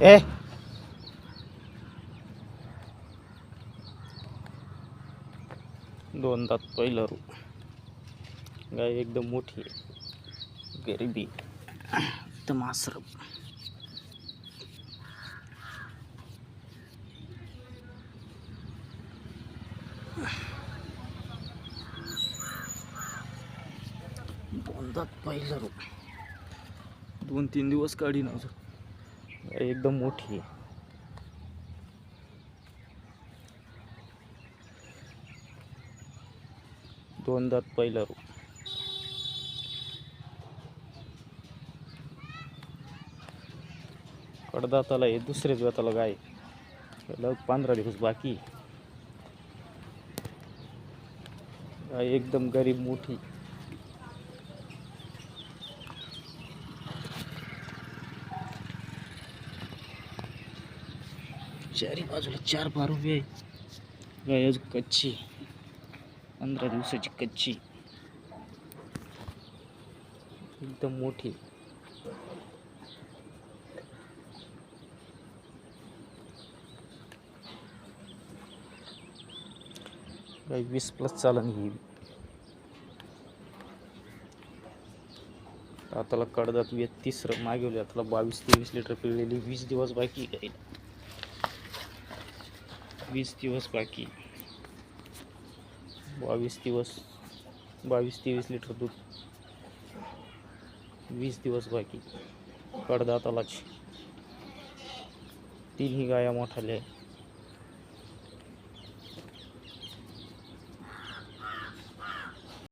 ए. दोन दात पहिलं रू गाय एकदम मोठी आहे. गरिबी. एकदम आश्रम. दोन दात पहिलं रू दोन तीन दिवस काढी ना अजून. गाय एकदम मोठी आहे. दोन दात पहिलं रू कडदाताला हे दुसऱ्याच दाताला गाय. लग पंधरा दिवस बाकी. गाय एकदम गरीब मोठी. चारी बाजूला चार पार उभी आहे गाय अजून कच्ची पंधरा दिवसाची कच्ची एकदम मोठी गाय वीस प्लस चालन ही. आताला कडदात वे तिसरं मागवले आताला बावीस तेवीस लिटर पिळलेली वीस दिवस बाकी आहे वीस दिवस बाकी. बावीस दिवस बावीस तेवीस लिटर दूध. वीस दिवस बाकी. कडदातालाच. तीनही गाया मोठाल्या. आहे